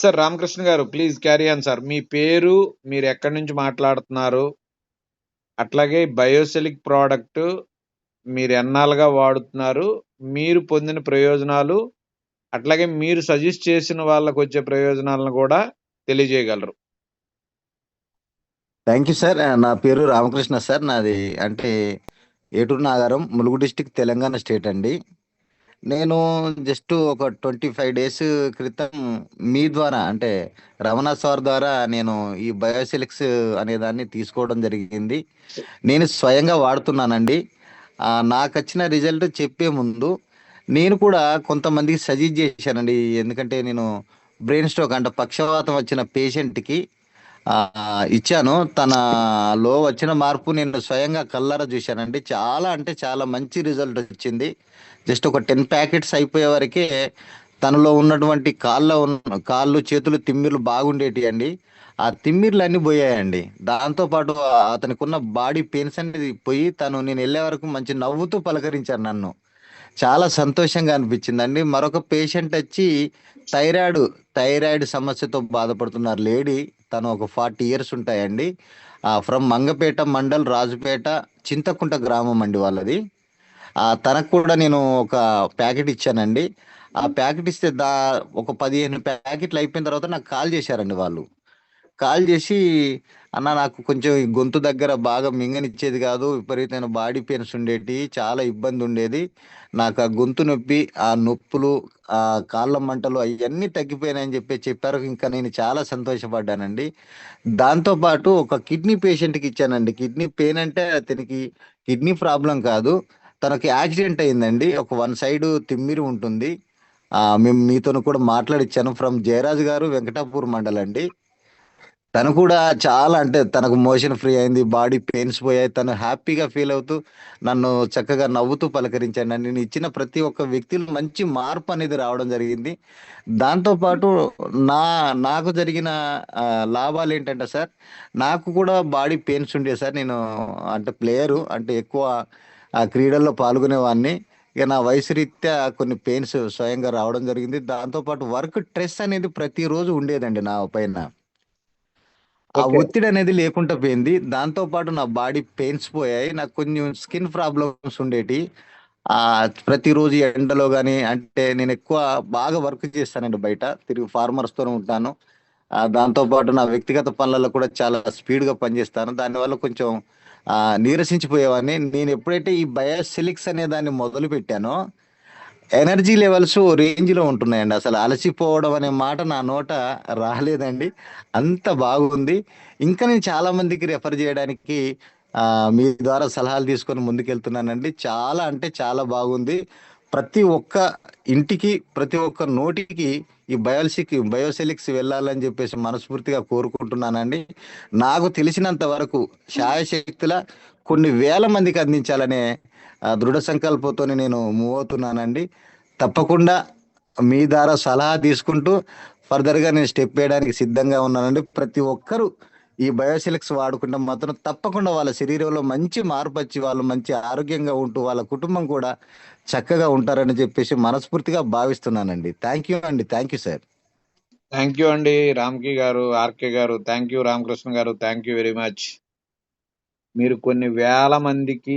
Sir Ramakrishna garu please carry on sir. మీ పేరు మీరు ఎక్కడి నుంచి మాట్లాడుతున్నారు? అట్లాగే బయోసెలిక్ ప్రోడక్ట్ మీరు ఎన్నాళ్ళుగా వాడుతున్నారు? మీరు పొందిన ప్రయోజనాలు అట్లాగే మీరు సజెస్ట్ చేసిన వాళ్ళకు వచ్చే ప్రయోజనాలను కూడా తెలియజేయగలరు. థ్యాంక్ యూ సార్ నా పేరు రామకృష్ణ సార్. నాది అంటే ఏటూరు నాగారం ములుగు డిస్టిక్ తెలంగాణ స్టేట్ అండి. నేను జస్ట్ ఒక ట్వంటీ ఫైవ్ డేస్ క్రితం మీ ద్వారా అంటే రమణ సార్ ద్వారా నేను ఈ బయోసిలిక్స్ అనే దాన్ని తీసుకోవడం జరిగింది. నేను స్వయంగా వాడుతున్నానండి. నాకు వచ్చిన రిజల్ట్ చెప్పే ముందు నేను కూడా కొంతమందికి సజెస్ట్ చేశానండి. ఎందుకంటే నేను బ్రెయిన్ స్ట్రోక్ అంటే పక్షవాతం వచ్చిన పేషెంట్కి ఇచ్చాను. తనలో వచ్చిన మార్పు నేను స్వయంగా కల్లారా చూశానండి. చాలా అంటే చాలా మంచి రిజల్ట్ వచ్చింది. జస్ట్ ఒక టెన్ ప్యాకెట్స్ అయిపోయే వరకే తనలో ఉన్నటువంటి కాళ్ళ ఉన్న కాళ్ళు చేతులు తిమ్మిర్లు బాగుండేటి అండి. ఆ తిమ్మిర్లు అన్ని పోయాయండి దాంతోపాటు అతనికి ఉన్న బాడీ పెయిన్స్ అనేది పోయి తను నేను వెళ్ళే వరకు మంచి నవ్వుతూ పలకరించాను నన్ను. చాలా సంతోషంగా అనిపించిందండి. మరొక పేషెంట్ వచ్చి థైరాయిడ్ థైరాయిడ్ సమస్యతో బాధపడుతున్నారు లేడీ. తను ఒక ఫార్టీ ఇయర్స్ ఉంటాయండి. ఫ్రమ్ మంగపేట మండల్ రాజుపేట చింతకుంట గ్రామం అండి వాళ్ళది. తనకు కూడా నేను ఒక ప్యాకెట్ ఇచ్చానండి. ఆ ప్యాకెట్ ఇస్తే దా ఒక పదిహేను ప్యాకెట్లు అయిపోయిన తర్వాత నాకు కాల్ చేశారండి వాళ్ళు. కాల్ చేసి అన్న నాకు కొంచెం గొంతు దగ్గర బాగా మింగనిచ్చేది కాదు. విపరీతమైన బాడీ పెయిన్స్ ఉండేటి చాలా ఇబ్బంది ఉండేది. నాకు ఆ గొంతు నొప్పి ఆ నొప్పులు ఆ కాళ్ళ మంటలు అవన్నీ తగ్గిపోయినాయని చెప్పి చెప్పారు. ఇంకా నేను చాలా సంతోషపడ్డానండి. దాంతోపాటు ఒక కిడ్నీ పేషెంట్కి ఇచ్చానండి. కిడ్నీ పెయిన్ అంటే అతనికి కిడ్నీ ప్రాబ్లం కాదు. తనకి యాక్సిడెంట్ అయిందండి. ఒక వన్ సైడ్ తిమ్మిరి ఉంటుంది. మేము మీతో కూడా మాట్లాడిచ్చాను. ఫ్రమ్ జయరాజ్ గారు వెంకటాపూర్ మండల్ అండి తను కూడా చాలా అంటే తనకు మోషన్ ఫ్రీ అయింది బాడీ పెయిన్స్ పోయాయి. తను హ్యాపీగా ఫీల్ అవుతూ నన్ను చక్కగా నవ్వుతూ పలకరించాను నేను ఇచ్చిన ప్రతి ఒక్క వ్యక్తిలో మంచి మార్పు అనేది రావడం జరిగింది. దాంతోపాటు నా నాకు జరిగిన లాభాలు ఏంటంటే సార్ నాకు కూడా బాడీ పెయిన్స్ ఉండే సార్. నేను అంటే ప్లేయరు అంటే ఎక్కువ ఆ క్రీడల్లో పాల్గొనేవాడిని. ఇక నా వయసు రీత్యా కొన్ని పెయిన్స్ స్వయంగా రావడం జరిగింది. దాంతోపాటు వర్క్ స్ట్రెస్ అనేది ప్రతిరోజు ఉండేదండి నా పైన. ఆ. ఒత్తిడి అనేది లేకుండా పోయింది. దాంతో పాటు నా బాడీ పెయిన్స్ పోయాయి. నాకు కొంచెం స్కిన్ ప్రాబ్లమ్స్ ఉండేటి. ఆ ప్రతిరోజు ఎండలో కానీ అంటే నేను ఎక్కువ బాగా వర్క్ చేస్తానండి బయట. తిరిగి ఫార్మర్స్తో ఉంటాను. ఆ దాంతో పాటు నా వ్యక్తిగత పనులలో కూడా చాలా స్పీడ్గా పనిచేస్తాను దానివల్ల కొంచెం ఆ నీరసించిపోయేవాడిని. నేను ఎప్పుడైతే ఈ బయోసిలిక్స్ అనే దాన్ని మొదలు పెట్టానో ఎనర్జీ లెవెల్స్ రేంజ్లో ఉంటున్నాయండి. అసలు అలసిపోవడం అనే మాట నా నోట రాలేదండి. అంత బాగుంది. ఇంకా నేను చాలా మందికి రెఫర్ చేయడానికి మీ ద్వారా సలహాలు తీసుకొని ముందుకెళ్తున్నానండి. చాలా అంటే చాలా బాగుంది. ప్రతి ఒక్క ఇంటికి ప్రతి ఒక్క నోటికి ఈ బయోసిక్ బయోసెలిక్స్ వెళ్ళాలని చెప్పేసి మనస్ఫూర్తిగా కోరుకుంటున్నానండి. నాకు తెలిసినంత వరకు శాయశక్తుల కొన్ని వేల మందికి అందించాలనే ఆ, దృఢ సంకల్పంతో నేను మూవ్ అవుతున్నానండి. తప్పకుండా మీ ద్వారా సలహా తీసుకుంటూ ఫర్దర్గా నేను స్టెప్ వేయడానికి సిద్ధంగా ఉన్నానండి. ప్రతి ఒక్కరూ ఈ బయోసిలిక్స్ వాడుకుంటే మాత్రం తప్పకుండా వాళ్ళ శరీరంలో మంచి మార్పు వచ్చి వాళ్ళు మంచి ఆరోగ్యంగా ఉంటూ వాళ్ళ కుటుంబం కూడా చక్కగా ఉంటారని చెప్పేసి మనస్ఫూర్తిగా భావిస్తున్నానండి. థ్యాంక్ యూ అండి. Thank you sir thank you అండి. రామ్కి గారు ఆర్కే గారు థ్యాంక్ యూ రామకృష్ణ గారు థ్యాంక్ యూ వెరీ మచ్ మీరు కొన్ని వేల మందికి